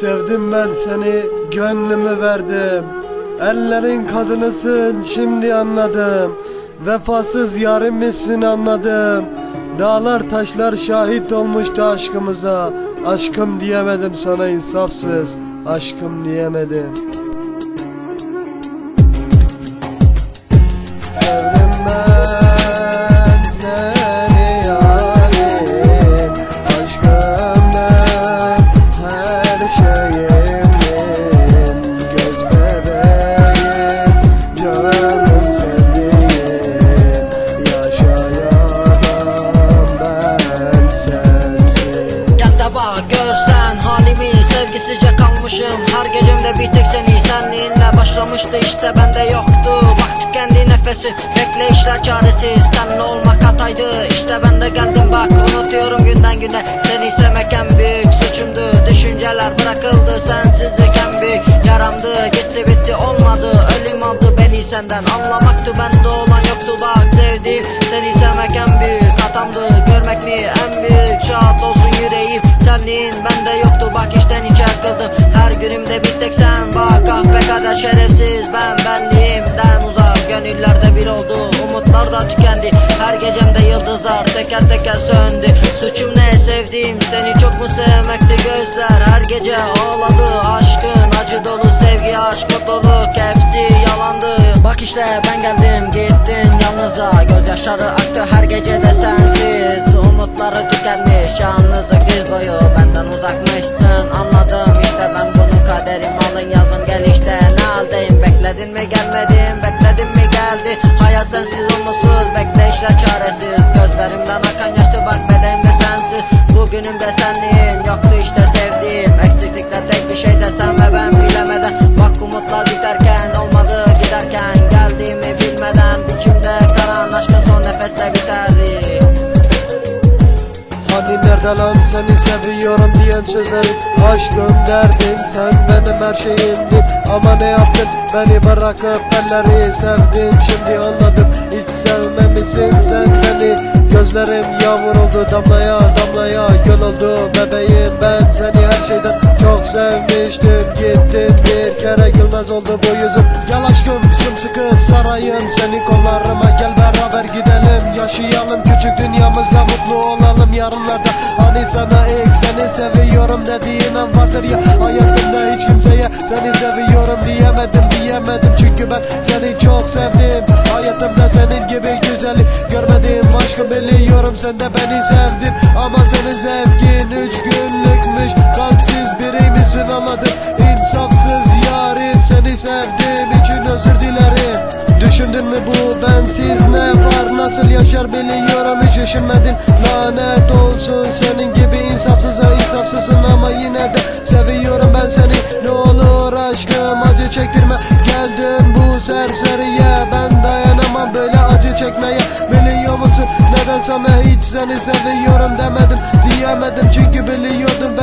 Sevdim ben seni, gönlümü verdim. Ellerin kadınısın, şimdi anladım. Vefasız yarimmişsin anladım. Dağlar taşlar şahit olmuştu aşkımıza. Aşkım diyemedim sana insafsız. Aşkım diyemedim. Sevgisizce kalmışım Her gecemde bir tek seni seninle başlamıştı işte bende yoktu. Bak tükendi nefesi bekleyişler çaresiz. Seninle olmak hataydı işte ben de geldim. Bak Unutuyorum günden güne seni sevmek en büyük suçumdu. Düşünceler bırakıldı sensizlik en büyük yaramdı. Gitti bitti olmadı ölüm aldı beni senden. Anlamaktı bende olan yoktu. Bak sevdiğim yıldızlar teker teker söndü. Suçum ne sevdiğim seni çok mu sevmekti gözler? Her gece ağladı aşkın acı dolu sevgi aşk mutluluk hepsi yalandı. Bak işte ben geldim gittin yalnıza Gözyaşları aktı her gecede sensiz. Umutları tükenmiş yalnızlık diz boyu. Benden uzakmışsın anladım Gözlerimden akan yaşlı bak bedenimde sensiz Bugünüm de senin yoktu işte sevdiğim. Eksiklikte tek bir şey desem ve ben bilemeden. Bak umutlar biterken olmadı giderken. Geldiğimi bilmeden içimde karan aşkın son nefeste biterdi. Hani nerede lan seni seviyorum diyen sözlerin Aşkım derdin sen benim her şeyimdin Ama ne yaptın? Beni bırakıp elleri sevdin Şimdi anladım hiç sevmemişsin sen beni Gözlerim yağmur oldu damlaya damlaya göl oldu bebeğim. Ben seni her şeyden çok sevmiştim. Gittin bir kere gülmez oldu bu yüzüm. Gel aşkım sımsıkı sarayım. Seni kollarıma Gel beraber gidelim. Yaşayalım küçük dünyamızda mutlu olalım. Yarınlarda Hani sana ilk seni seviyorum dediğin an vardır ya. Hayatımda hiç kimseye seni seviyorum diyemedim diyemedim. Çünkü ben seni yaşar biliyorum hiç düşünmedim. Lanet olsun senin gibi insafsıza insafsızsın ama yine de seviyorum ben seni. Ne olur aşkım acı çektirme. Geldim bu serseriye Ben dayanamam böyle acı çekmeye. Biliyor musun Neden sana hiç seni seviyorum demedim diyemedim. Çünkü biliyordum